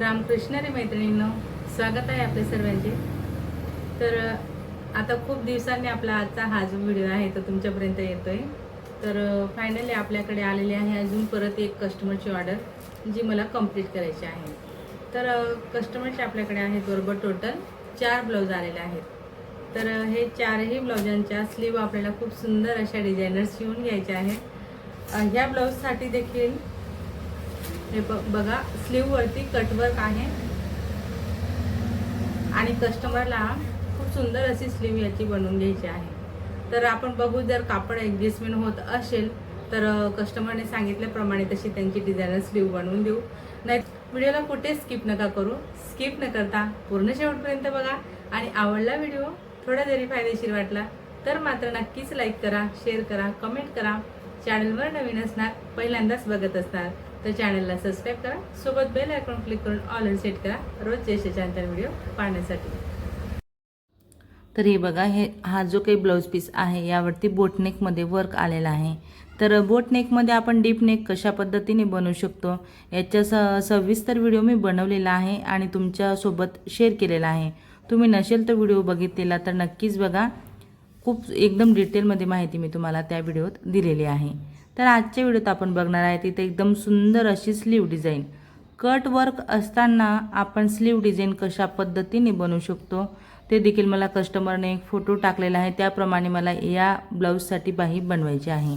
रामकृष्ण रे मैत्रिणींनो स्वागत आहे आपल्या सर्वांचे. तर आता खूप दिवसांनी आपला आजचा हा जो व्हिडिओ आहे तो तुमच्यापर्यंत येतो आहे तर फायनली आपल्याकडे आलेली आहे अजून परत एक कस्टमरची ऑर्डर जी मला कंप्लीट करायची आहे. तर कस्टमरचे आपल्याकडे आहेत बरोबर टोटल चार ब्लाऊज आलेले आहेत. तर हे चारही ब्लाउजांच्या स्लीव आपल्याला खूप सुंदर अशा डिझायनर्स शिवून घ्यायच्या आहेत. ह्या ब्लाऊजसाठी देखील हे ब बघा स्लीववरती कटवर्क आहे. आणि कस्टमरला खूप सुंदर अशी स्लीव याची बनवून घ्यायची आहे. तर आपण बघू जर कापड ॲडजस्टमेंट होत असेल तर कस्टमरने सांगितल्याप्रमाणे तशी त्यांची डिझायनर स्लीव बनवून देऊ. नाही व्हिडिओला कुठे स्किप नका करू. स्किप न करता पूर्ण शेवटपर्यंत बघा. आणि आवडला व्हिडिओ थोडा जरी फायदेशीर वाटला तर मात्र नक्कीच लाईक करा शेअर करा कमेंट करा. चॅनलवर नवीन असणार पहिल्यांदाच बघत असणार. तर चॅनलला सबस्क्राईब करा. सोबत बेल आयकॉन क्लिक करून ऑल सेट करा. रोज असे छान व्हिडिओ पाहण्यासाठी. तर हे बघा हे हा जो काही ब्लाऊज पीस आहे यावरती बोटनेकमध्ये वर्क आलेला आहे. तर बोटनेकमध्ये आपण डीप नेक कशा पद्धतीने बनवू शकतो याच्या स सविस्तर व्हिडिओ मी बनवलेला आहे आणि तुमच्यासोबत शेअर केलेला आहे. तुम्ही नसेल तर व्हिडिओ बघितलेला तर नक्कीच बघा. खूप एकदम डिटेलमध्ये माहिती मी तुम्हाला त्या व्हिडिओत दिलेली आहे. तर आजच्या व्हिडिओत आपण बघणार आहे तिथे एकदम सुंदर अशी स्लीव डिझाईन. कट वर्क असताना आपण स्लीव डिझाईन कशा पद्धतीने बनवू शकतो ते देखील मला कस्टमरने एक फोटो टाकलेला आहे. त्याप्रमाणे मला या ब्लाऊजसाठी बाही बनवायची आहे.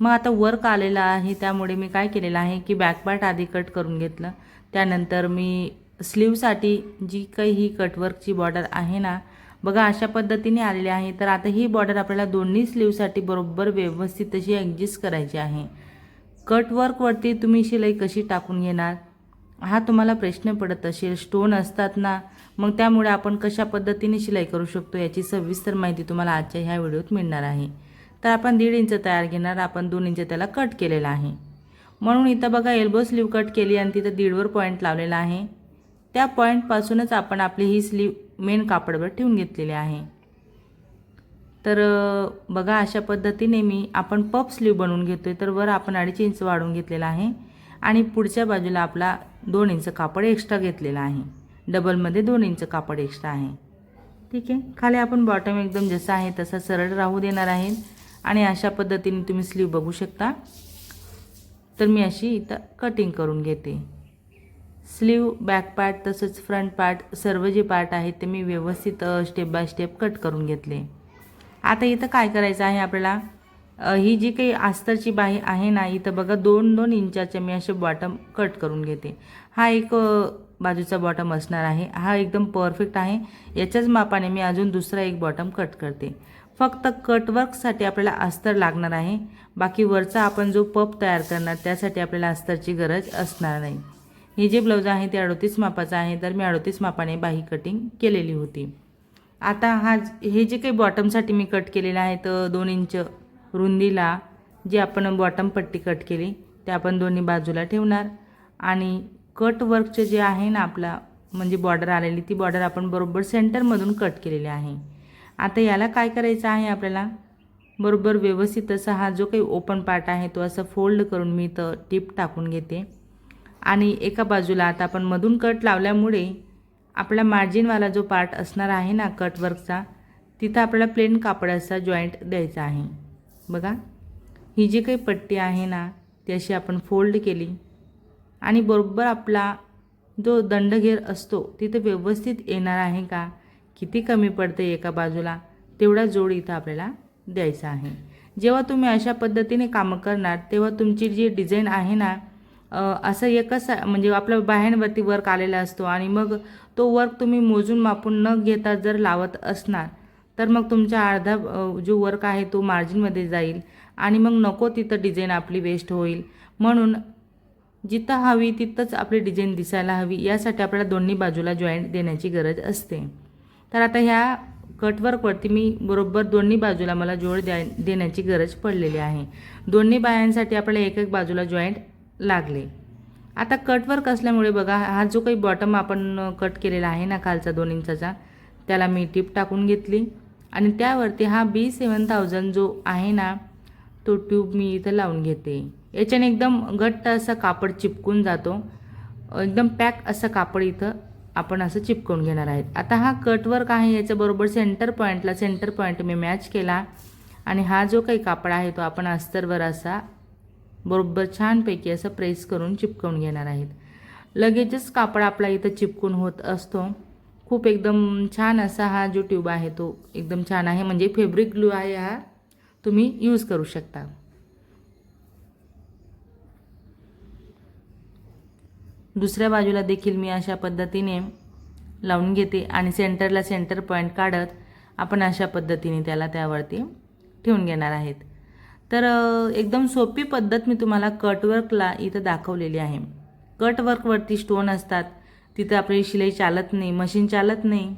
मग आता वर्क आलेला आहे त्यामुळे मी काय केलेलं आहे की बॅक पार्ट आधी कट करून घेतलं. त्यानंतर मी स्लीवसाठी जी काही ही कटवर्कची बॉर्डर आहे ना बघा अशा पद्धतीने आलेली आहे. तर आता ही बॉर्डर आपल्याला दोन्ही स्लीवसाठी बरोबर व्यवस्थित तशी ॲडजस्ट करायची आहे. कटवर्कवरती तुम्ही शिलाई कशी टाकून घेणार? हा तुम्हाला प्रश्न पडत असेल. स्टोन असतात ना मग त्यामुळे आपण कशा पद्धतीने शिलाई करू शकतो याची सविस्तर माहिती तुम्हाला आजच्या ह्या व्हिडिओत मिळणार आहे. तर आपण दीड इंच तयार घेणार आपण दोन इंच त्याला कट केलेला आहे. म्हणून इथं बघा एल्बो स्लीव कट केली आणि तिथं दीडवर पॉईंट लावलेला आहे. त्या पॉईंटपासूनच आपण आपली ही स्लीव मेन कापडवर ठेवून घेतलेली आहे. तर बघा अशा पद्धतीने मी आपण पप स्लीव बनवून घेतो आहे तर वर आपण अडीच इंच वाढवून घेतलेला आहे आणि पुढच्या बाजूला आपला दोन इंच कापड एक्स्ट्रा घेतलेला आहे. डबलमध्ये दोन इंच कापड एक्स्ट्रा आहे. ठीक आहे? खाली आपण बॉटम एकदम जसा आहे तसा सरळ राहू देणार आहे आणि अशा पद्धतीने तुम्ही स्लीव बघू शकता. तर मी अशी इथं कटिंग करून घेते. स्लीव बॅक पार्ट तसंच फ्रंट पार्ट सर्व जे पार्ट आहेत ते मी व्यवस्थित स्टेप बाय स्टेप कट करून घेतले. आता इथं काय करायचं आहे आपल्याला? ही जी काही अस्तरची बाही आहे ना इथं बघा दोन दोन इंचाचे मी असे बॉटम कट करून घेते. हा एक बाजूचा बॉटम असणार आहे. हा एकदम परफेक्ट आहे. याच्याच मापाने मी अजून दुसरा एक बॉटम कट करते. फक्त कटवर्कसाठी आपल्याला अस्तर लागणार आहे. बाकी वरचा आपण जो पप तयार करणार त्यासाठी आपल्याला अस्तरची गरज असणार नाही. हे जे ब्लाऊज आहे ते अडोतीस मापाचं आहे तर मी अडोतीस मापाने बाही कटिंग केलेली होती. आता हा हे जे काही बॉटमसाठी मी कट केलेलं आहे तर दोन इंच रुंदीला जी आपण बॉटम पट्टी कट केली ते आपण दोन्ही बाजूला ठेवणार. आणि कट वर्कचे जे आहे ना आपला म्हणजे बॉर्डर आलेली ती बॉर्डर आपण बरोबर सेंटरमधून कट केलेली आहे. आता याला काय करायचं आहे आपल्याला? बरोबर व्यवस्थित असा हा जो काही ओपन पार्ट आहे तो असं फोल्ड करून मी इथं टिप टाकून घेते. आणि एका बाजूला आता आपण मधून कट लावल्यामुळे आपला मार्जिनवाला जो पार्ट असणार आहे ना कटवर्कचा तिथं आपल्याला प्लेन कापडाचा जॉईंट द्यायचा आहे. बघा ही जी काही पट्टी आहे ना ती अशी आपण फोल्ड केली आणि बरोबर आपला जो दंडघेर असतो तिथे व्यवस्थित येणार आहे का किती कमी पडते एका बाजूला तेवढा जोड इथं आपल्याला द्यायचा आहे. जेव्हा तुम्ही अशा पद्धतीने कामं करणार तेव्हा तुमची जी डिझाईन आहे ना असं एकच म्हणजे आपल्या बाह्यांवरती वर्क आलेला असतो आणि मग तो वर्क तुम्ही मोजून मापून न घेता जर लावत असणार तर मग तुमचा अर्धा जो वर्क आहे तो मार्जिनमध्ये जाईल आणि मग नको तिथं डिझाईन आपली वेस्ट होईल. म्हणून जिथं हवी तिथंच आपली डिझाईन दिसायला हवी यासाठी आपल्याला दोन्ही बाजूला जॉईंट देण्याची गरज असते. तर आता ह्या कटवर्कवरती मी बरोबर दोन्ही बाजूला मला जोड द्या देण्याची गरज पडलेली आहे. दोन्ही बायांसाठी आपल्याला एक एक बाजूला जॉईंट लागले. आता कटवर्क असल्यामुळे बघा हा जो काही बॉटम आपण कट केलेला आहे ना खालचा दोन इंचाचा त्याला मी टिप टाकून घेतली. आणि त्यावरती हा बी सेवन थाउजंड जो आहे ना तो ट्यूब मी इथं लावून घेते. याच्याने एकदम घट्ट असा कापड चिपकून जातो. एकदम पॅक असं कापड इथं आपण असं चिपकून घेणार आहेत. आता हा कटवर्क आहे याच्याबरोबर सेंटर पॉईंटला सेंटर पॉईंट मी मॅच केला. आणि हा जो काही कापड आहे तो आपण अस्तरवर असा बरोबर छानपैकी असं प्रेस करून चिपकवून घेणार आहेत. लगेचच कापड आपला इथं चिपकून होत असतो. खूप एकदम छान असा हा जो ट्यूब आहे तो एकदम छान आहे. म्हणजे फेब्रिक ग्लू आहे हा तुम्ही यूज करू शकता. दुसऱ्या बाजूला देखील मी अशा पद्धतीने लावून घेते आणि सेंटरला सेंटर पॉईंट काढत आपण अशा पद्धतीने त्याला त्यावरती ठेवून घेणार आहेत. तर एकदम सोपी पद्धत मी तुम्हाला कटवर्कला इथं दाखवलेली आहे. कटवर्कवरती स्टोन असतात. तिथं आपली शिलाई चालत नाही मशीन चालत नाही.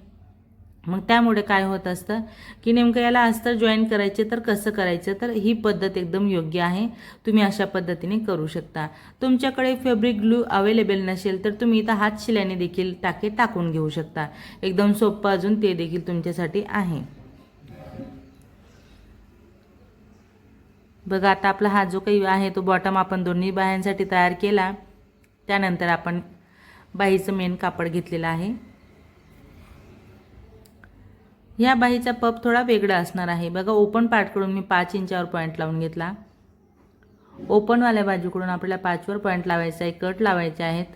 मग त्यामुळे काय होत असतं की नेमकं याला अस्तर जॉईन करायचे तर कसं करायचं? तर ही पद्धत एकदम योग्य आहे. तुम्ही अशा पद्धतीने करू शकता. तुमच्याकडे फॅब्रिक ग्लू अवेलेबल नसेल तर तुम्ही इथं हात शिल्याने देखील टाके टाकून घेऊ शकता. एकदम सोपं अजून ते देखील तुमच्यासाठी आहे. बघा आता आपला हा जो काही आहे तो बॉटम आपण दोन्ही बाह्यांसाठी तयार केला. त्यानंतर आपण बाहीचं मेन कापड घेतलेलं आहे. ह्या बाहीचा पप थोडा वेगळा असणार आहे. बघा ओपन पार्टकडून मी पाच इंचावर पॉईंट लावून घेतला. ओपनवाल्या बाजूकडून आपल्याला पाचवर पॉईंट लावायचा आहे कट लावायचे आहेत.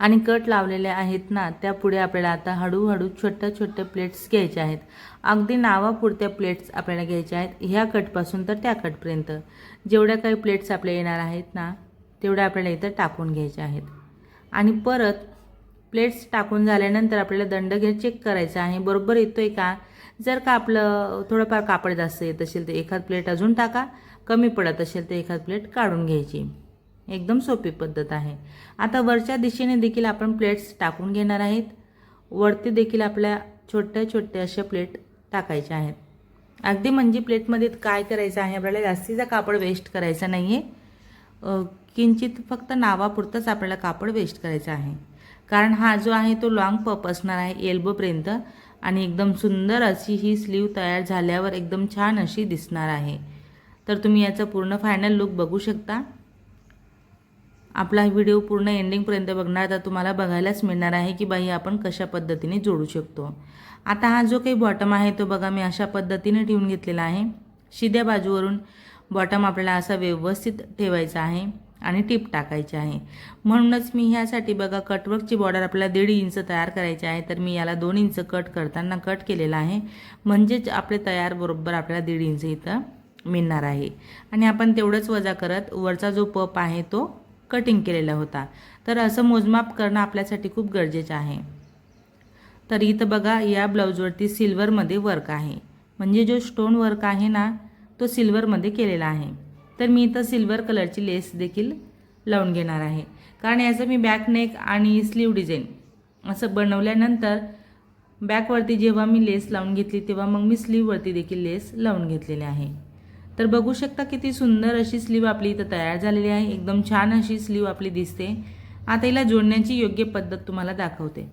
आणि कट लावलेले आहेत ना त्यापुढे आपल्याला आता हळूहळू छोट्या छोट्या प्लेट्स घ्यायच्या आहेत. अगदी नावापुरत्या प्लेट्स आपल्याला घ्यायच्या आहेत ह्या कटपासून तर त्या कटपर्यंत जेवढ्या काही प्लेट्स आपल्या येणार आहेत ना तेवढ्या आपल्याला इथं टाकून घ्यायच्या आहेत. आणि परत प्लेट्स टाकून झाल्यानंतर आपल्याला दंड घे चेक करायचा आहे. बरोबर येतो आहे का? जर का आपलं थोडंफार कापड जास्त येत असेल तर एखाद प्लेट अजून टाका. कमी पडत असेल तर एखाद प्लेट काढून घ्यायची. एकदम सोपी पद्धत आहे. आता वरच्या दिशेने देखील आपण प्लेट्स टाकून घेणार आहेत. वरती देखील आपल्या छोट्या छोट्या अशा प्लेट टाकायच्या आहेत. अगदी म्हणजे प्लेटमध्ये काय करायचं आहे? आपल्याला जास्तीचा कापड वेस्ट करायचा नाही आहे किंचित फक्त नावापुरतंच आपल्याला कापड वेस्ट करायचं आहे. कारण हा जो आहे तो लॉंग पप असणार आहे एल्बोपर्यंत आणि एकदम सुंदर अशी ही स्लीव तयार झाल्यावर एकदम छान अशी दिसणार आहे. तर तुम्ही याचा पूर्ण फायनल लुक बघू शकता. आपला व्हिडिओ पूर्ण एंडिंगपर्यंत बघणार तर तुम्हाला बघायलाच मिळणार आहे की बाई आपण कशा पद्धतीने जोडू शकतो. आता हा जो काही बॉटम आहे तो बघा मी अशा पद्धतीने ठेवून घेतलेला आहे. शिद्या बाजूवरून बॉटम आपल्याला असा व्यवस्थित ठेवायचा आहे आणि टीप टाकायची आहे. म्हणूनच मी ह्यासाठी बघा कटवर्कची बॉर्डर आपल्याला दीड इंच तयार करायची आहे तर मी याला दोन इंच कट करताना कट केलेला आहे. म्हणजेच आपले तयार बरोबर आपल्याला दीड इंच इथं मिळणार आहे. आणि आपण तेवढंच वजा करत वरचा जो पप आहे तो कटिंग केलेला होता. तर असं मोजमाप करणं आपल्यासाठी खूप गरजेचं आहे. तर इथं बघा या ब्लाऊजवरती सिल्वरमध्ये वर्क आहे. म्हणजे जो स्टोन वर्क आहे ना तो सिल्वरमध्ये केलेला आहे. तर मी इथं सिल्वर कलरची लेस देखील लावून घेणार आहे. कारण याचं मी बॅक नेक आणि स्लीव डिझाईन असं बनवल्यानंतर बॅकवरती जेव्हा मी लेस लावून घेतली तेव्हा मग मी स्लीववरती देखील लेस लावून घेतलेली आहे. तर बघू शकता किती सुंदर अशी स्लीव आपली इथं तयार झालेली आहे. एकदम छान अशी स्लीव आपली दिसते. आता हिला जोडण्याची योग्य पद्धत तुम्हाला दाखवते.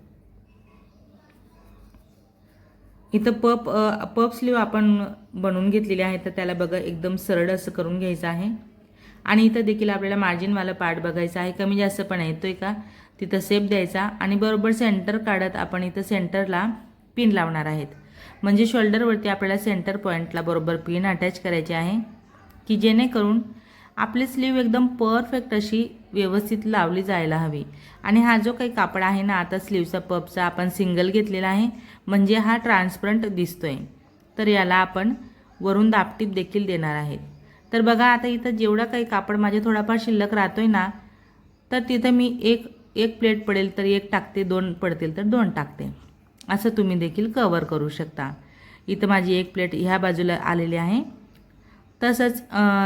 इथं पप पप स्लीव आपण बनवून घेतलेली आहे तर त्याला बघा एकदम सरळ असं करून घ्यायचं आहे. आणि इथं देखील आपल्याला मार्जिनवाला पार्ट बघायचा आहे. कमी जास्त पण येतोय का? तिथं सेप द्यायचा. आणि बरोबर सेंटर काढत आपण इथं सेंटरला पिन लावणार आहेत. म्हणजे शोल्डरवरती आपल्याला सेंटर पॉईंटला बरोबर पिन अटॅच करायची आहे की जेणेकरून आपली स्लीव एकदम परफेक्ट अशी व्यवस्थित लावली जायला हवी. आणि हा जो काही कापड आहे ना आता स्लीवचा पपचा आपण सिंगल घेतलेला आहे म्हणजे हा ट्रान्सपरंट दिसतोय. तर याला आपण वरून दापटीप देखील देणार आहेत तर बघा आता इथं जेवढा काही कापड माझे थोडाफार शिल्लक राहतोय ना तर तिथं मी एक एक प्लेट पडेल तर एक टाकते दोन पडतील तर दोन टाकते. असं तुम्ही देखील कवर करू शकता. इथं माझी एक प्लेट ह्या बाजूला आलेली आहे. तसंच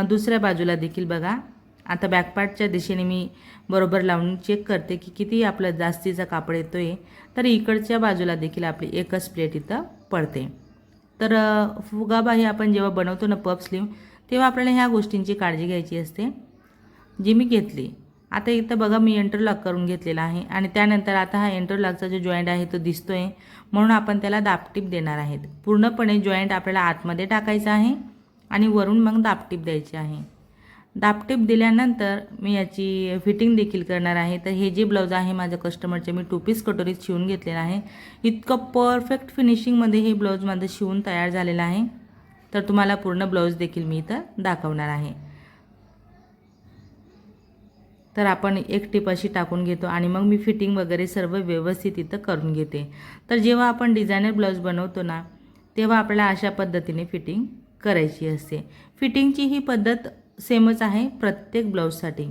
दुसऱ्या बाजूला देखील बघा. आता बॅकपार्टच्या दिशेने मी बरोबर लावून चेक करते की किती आपलं जास्तीचा कापड येतो आहे तर इकडच्या बाजूला देखील आपली एकच प्लेट इथं पडते. तर फुगाबाही आपण जेव्हा बनवतो ना पप स्लीव तेव्हा आपल्याला ह्या गोष्टींची काळजी घ्यायची असते. जी मी घेतली. आता इथं बघा मी इंटरलॉक करून घेतलेला आहे आणि त्यानंतर आता हा इंटरलॉकचा जो जॉईंट आहे तो दिसतो आहे म्हणून आपण त्याला दापटीप देणार आहेत. पूर्णपणे जॉईंट आपल्याला आतमध्ये टाकायचा आहे आणि वरून मग दापटीप द्यायची आहे. दापटीप दिल्यानंतर मी याची फिटिंग देखील करणार आहे. तर हे जे ब्लाऊज आहे माझ्या कस्टमरचे मी टू पीस कटोरीत शिवून घेतलेलं आहे. इतकं परफेक्ट फिनिशिंगमध्ये हे ब्लाऊज माझं शिवून तयार झालेलं आहे. तर तुम्हाला पूर्ण ब्लाऊज देखील मी इथं दाखवणार आहे. तर आपण एक टीप अशी टाकून घेतो आणि मग मी फिटिंग वगैरे सर्व व्यवस्थित इथं करून घेते. तर जेव्हा आपण डिझायनर ब्लाऊज बनवतो ना तेव्हा आपल्याला अशा पद्धतीने फिटिंग करायची असते. फिटिंगची ही पद्धत सेमच आहे प्रत्येक ब्लाऊजसाठी.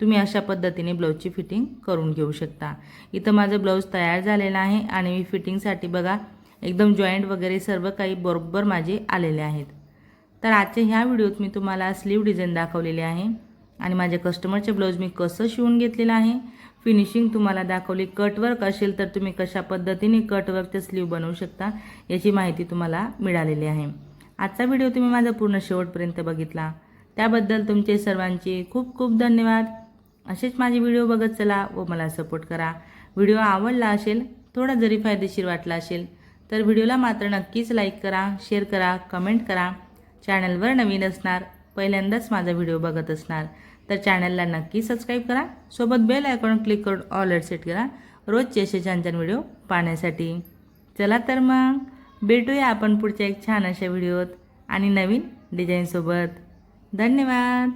तुम्ही अशा पद्धतीने ब्लाऊजची फिटिंग करून घेऊ शकता. इथं माझं ब्लाऊज तयार झालेलं आहे आणि मी फिटिंगसाठी बघा एकदम जॉईंट वगैरे सर्व काही बरोबर माझे आलेले आहेत. तर आजच्या ह्या व्हिडिओत मी तुम्हाला स्लीव डिझाईन दाखवलेली आहे. आणि माझ्या कस्टमरचे ब्लाऊज मी कसं शिवून घेतलेलं आहे? फिनिशिंग तुम्हाला दाखवली. कटवर्क असेल तर तुम्ही कशा पद्धतीने कटवर्कचे स्लीव बनवू शकता याची माहिती तुम्हाला मिळालेली आहे. आजचा व्हिडिओ तुम्ही माझा पूर्ण शेवटपर्यंत बघितला. त्याबद्दल तुमचे सर्वांचे खूप खूप धन्यवाद. असेच माझे व्हिडिओ बघत चला व मला सपोर्ट करा. व्हिडिओ आवडला असेल थोडा जरी फायदेशीर वाटला असेल तर व्हिडिओला मात्र नक्कीच लाईक करा शेअर करा कमेंट करा. चॅनलवर नवीन असणार पहिल्यांदाच माझा व्हिडिओ बघत असणार तर चॅनलला नक्की सबस्क्राईब करा. सोबत बेल आयकॉन क्लिक करून ऑल सेट करा. रोजचे असे छान छान व्हिडिओ पाहण्यासाठी. चला तर मग भेटूया आपण पुढच्या एक छान अशा व्हिडिओत आणि नवीन डिझाईनसोबत धन्यवाद!